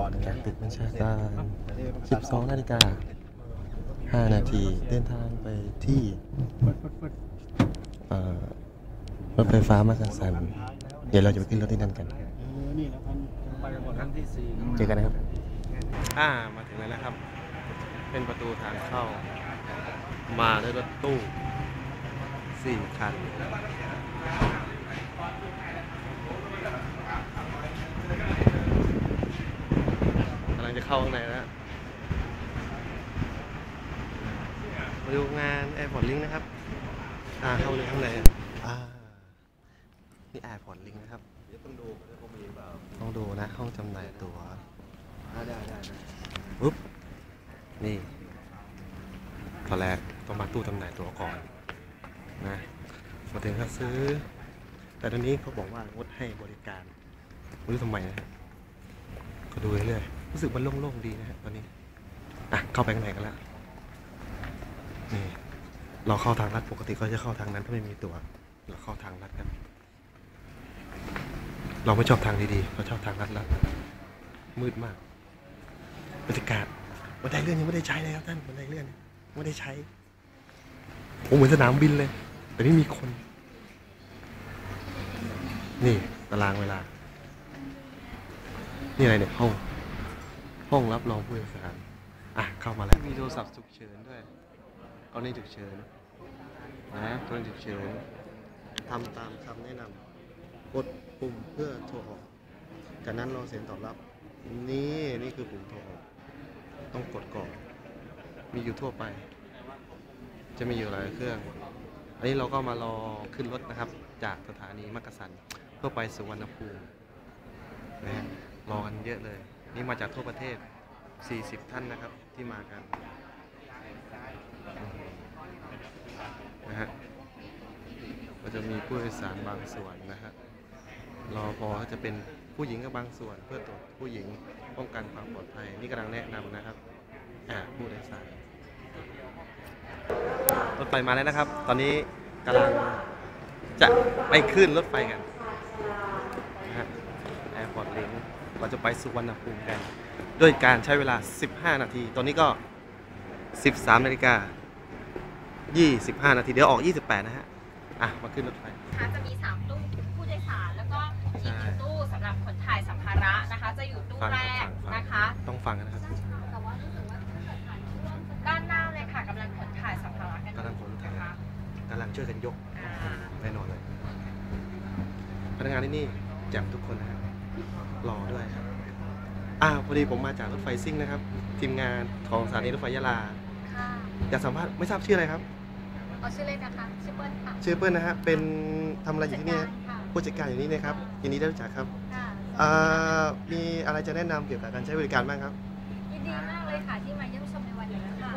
ก่อนจากตึกบัญชาการ 12 นาฬิกา 5 นาที เดินทางไปที่เอ่อรถไฟฟ้ามักกะสันเดี๋ยวเราจะไปขึ้นรถที่นั่นกันเออนี่แหละพันไปหมดครั้งที่สี่เจอกันนะครับ อ่า มาถึงแล้วนะครับ เป็นประตูทางเข้า มาด้วยรถตู้สี่คัน กำลังจะ เข้าข้างในแล้วมาดูงาน Airport Link นะครับ อ่าเข้าไปข้างในอ่านี่ Airport Link นะครับเดี๋ยวต้องดูว่าเขามีเปล่าต้องดูนะห้องจำหน่ายตั๋วอ่าได้ได้ได้ปุ๊บนี่ตอนแรกต้องมาตู้จำหน่ายตั๋วก่อนนะมาถึงก็ซื้อ แต่ตอนนี้เขาบอกว่างดให้บริการไม่รู้ทำไมนะฮะก็ดูเรื่อยๆ รู้สึกมันโล่งๆดีนะฮะตอนนี้ อะ เข้าไปข้างในกันแล้ว นี่ เราเข้าทางลัดปกติก็จะเข้าทางนั้นถ้าไม่มีตั๋วเราเข้าทางลัดกัน เราไม่ชอบทางดีๆ เราชอบทางลัดลัดมืดมาก บรรยากาศบันไดเลื่อนยังไม่ได้ใช้เลยครับท่านบันไดเลื่อนไม่ได้ใช้โอ้เหมือนสนามบินเลย แต่นี่มีคน นี่ตารางเวลา นี่อะไรเนี่ยห้อง ห้องรับรองผู้โดยสาร อะ เข้ามาแล้ว มีโทรศัพท์ฉุกเฉินด้วยกรณีฉุกเฉินนะกรณีฉุกเฉินทำตามคำแนะนำกดปุ่มเพื่อโทรออกจากนั้นรอเสียงตอบรับ นี่นี่คือปุ่มโทรออกต้องกดก่อน มีอยู่ทั่วไป จะมีอยู่หลายเครื่อง อันนี้เราก็มารอขึ้นรถนะครับ จากสถานีมักกะสันเพื่อไปสุวรรณภูมินะฮะรอกันเยอะเลย นี่มาจากทั่วประเทศ 40 ท่านนะครับที่มากันนะฮะก็จะมีผู้โดยสารบางส่วนนะฮะรอพอจะเป็นผู้หญิงกับบางส่วน เพื่อตรวจผู้หญิงป้องกันความปลอดภัย นี่กำลังแนะนำนะครับอ่าผู้โดยสารรถไฟมาแล้วนะครับ ตอนนี้กำลังจะไปขึ้นรถไฟกันนะฮะแอร์พอร์ตลิง เราจะไปสุวรรณภูมิกันด้วยการใช้เวลา 15 นาที ตอนนี้ก็ 13นาฬิกา25 นาที เดี๋ยวออก 28 นะฮะ อะ มาขึ้นรถไฟนะคะจะมี 3 ตู้ผู้โดยสาร แล้วก็อีกหนึ่งตู้สำหรับขนถ่ายสัมภาระนะคะ จะอยู่ตู้ฟังแรกฟังฟังนะคะ ต้องฟังกันนะครับแต่ว่ารู้สึกว่าถ้าเกิดถ่ายช่วงด้านหน้าเลยค่ะกำลังขนถ่ายสัมภาระกันอยู่กำลังขนถ่ายนะคะกำลังช่วยกันยกอ่าแน่นอนเลย พนักงานที่นี่แจ่มทุกคนนะฮะ รอด้วยครับอ่าพอดีผมมาจากรถไฟซิ่งนะครับ ทีมงานของสถานีรถไฟยะลาค่ะอยากสัมภาษณ์ไม่ทราบชื่ออะไรครับ เอาชื่อเล่นนะคะ ชื่อเปิ้ลค่ะ ชื่อเปิ้ลนะฮะเป็นทำอะไรอยู่ที่นี่จัดการค่ะผู้จัดการอยู่นี่นะครับยินดีได้รู้จักครับค่ะอ่ามีอะไรจะแนะนำเกี่ยวกับการใช้บริการบ้างครับ ยินดีมากเลยค่ะที่มาเยี่ยมชมในวันนี้ค่ะ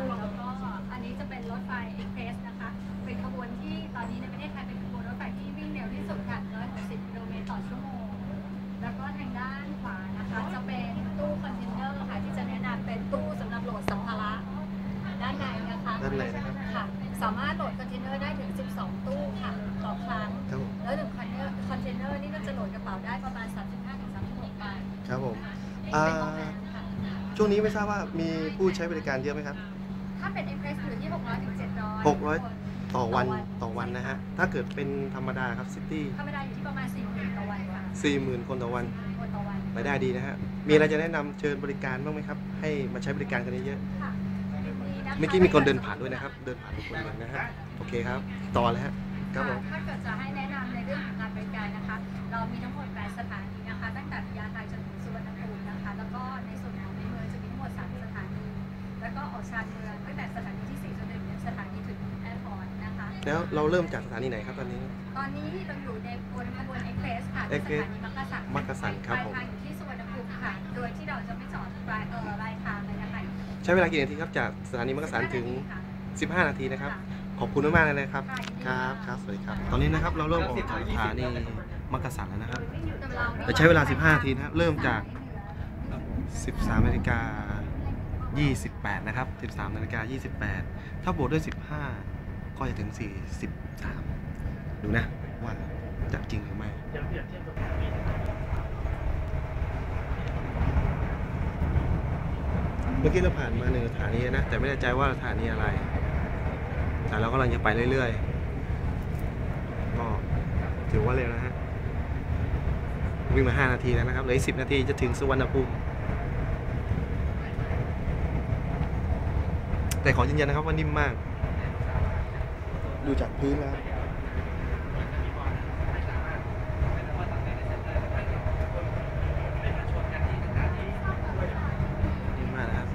สามารถโหลดคอนเทนเนอร์ได้ถึง 12 ตู้ค่ะต่อครั้ง ครับผมแล้วหนึ่งคอนเทนเนอร์คอนเทนเนอร์นี่ก็จะโหลดกระเป๋าได้ประมาณ 35-36ใบครับผมนี่อ่าเป็นของแบรนด์ค่ะช่วงนี้ไม่ทราบว่ามีผู้ใช้บริการเยอะไหมครับ ถ้าเป็นเอ็กเพรสอยู่ที่ 600ถึง700หกร้อยคนต่อวันต่ต่ออวัวันนนะฮะ ถ้าเกิดเป็นธรรมดาครับซิตี้ธรรมดาอยู่ที่ประมาณ40,000ต่อวันค่ะสี่หมื่นคนต่อวันคนต่อวันรายได้ดีนะฮะ มีอะไรจะแนะนำเชิญบริการบ้างไหมครับ ให้มาใช้บริการกันเยอะค่ะยินดีนะคะๆ เมื่อกี้มีคนเดินผ่านด้วยนะครับ เดินผ่านทุกคนเลยนะฮะ โอเคครับ ต่อเลยฮะ ครับผม ถ้าเกิดจะให้แนะนำในเรื่องของการบริการนะคะ เรามีทั้งหมด8สถานีนะคะ ตั้งแต่พญาไทจนถึงสุวรรณภูมินะคะ แล้วก็ในส่วนของในเมืองจะมีทั้งหมด3สถานี แล้วก็ออกชานเมืองตั้งแต่สถานีที่4จนถึงสถานีถึงแอร์พอร์ตนะคะ แล้วเราเริ่มจากสถานีไหนครับตอนนี้ ตอนนี้เราอยู่ในบนขบวนเอ็กเพรสค่ะที่ส Express ถานีมักกะสันมักกะสันครับผม ปลายทางอยู่ที่สุวรรณภูมิค่ะ โดยที่เราจะไม่ ใช้เวลากี่นาทีครับจากสถานีมักกะสันถึงค่ะ15 นาทีนะครับ ขอบคุณมากๆเลยนะครับ ครับครับสวัสดีครับ ตอนนี้นะครับเราเริ่มออกจากสถานีมักกะสันแล้วนะครับ แต่ใช้เวลา 15 นาทีนะครับ เริ่มจาก 13นาฬิกา28 นะครับ 13นาฬิกา28 ถ้าบวกด้วย 15 ก็จะถึง 43 ดูนะว่าจะจริงหรือไม่ มื่อกี้เราผ่านมาหนึ่งสถานีนะ แต่ไม่แน่ใจว่าสถานีอะไร แต่เรากำลังจะไปเรื่อยๆ ก็ถือว่าเร็วนะฮะ วิ่งมา 5 นาทีแล้วนะครับเหลืออีก10 นาทีจะถึงสุวรรณภูมิ แต่ขอยืนยันนะครับว่านิ่มมาก ดูจากพื้นแล้ว นิ่มมากนะครับ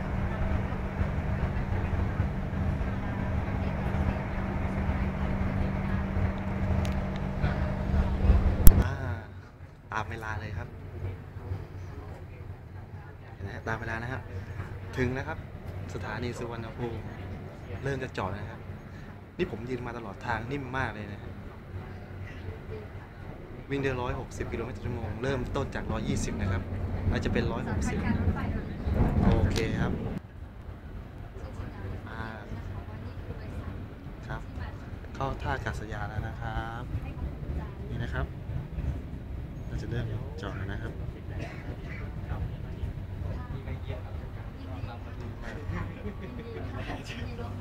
อ่าตาม เวลาเลยครับนะตามเวลานะครับ ถึงนะครับ สถานีสุวรรณภูมิเริ่มจะจอดนะครับ นี่ผมยืนมาตลอดทางนิ่มมากเลยนะวิ่งได้ร้อยหกสิบกิโลเมตรต่อชั่วโมง เริ่มต้นจากร้อยยี่สิบนะครับอาจจะเป็นร้อยหกสิบโอเคครับครับ เข้าท่าอากาศยานแล้วนะครับ นี่นะครับ จะเริ่มจอดแล้วนะครับ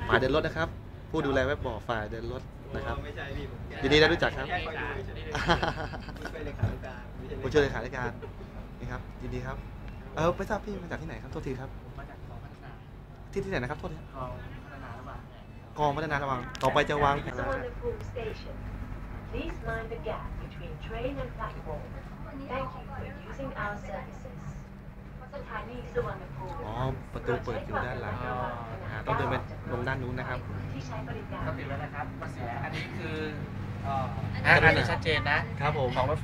ฝ่ายเดินรถนะครับ ผู้ดูแลเว็บบอกฝ่ายเดินรถนะครับไม่ใช่พี่ผมยินดีได้รู้จักครับแค่คอยดูเฉยๆไม่เป็นเลขาธิการไม่ใช่ผู้ช่วยเลขาธิการนี่ครับยินดีครับเออไม่ทราบพี่มาจากที่ไหนครับโทษทีครับมาจากสองพันสามที่ที่ไหนนะครับโทษทีกองพัฒนาระหว่างกองพัฒนาระวังต่อไปจะวางแผน Suvarnabhumi Station. Please mind the gap between train and platform. Thank you for using our services. สถานีสุวรรณภูมิอ๋อ ประตูเปิดอยู่ด้านหลังอ่าต้องเดินไปลงด้านนู้นนะครับที่ใช้บริการ ก็ติดแล้วนะครับภาษีอันนี้คือเอ่ออันนี้อันนี้ชัดเจนนะครับผม ของรถไฟ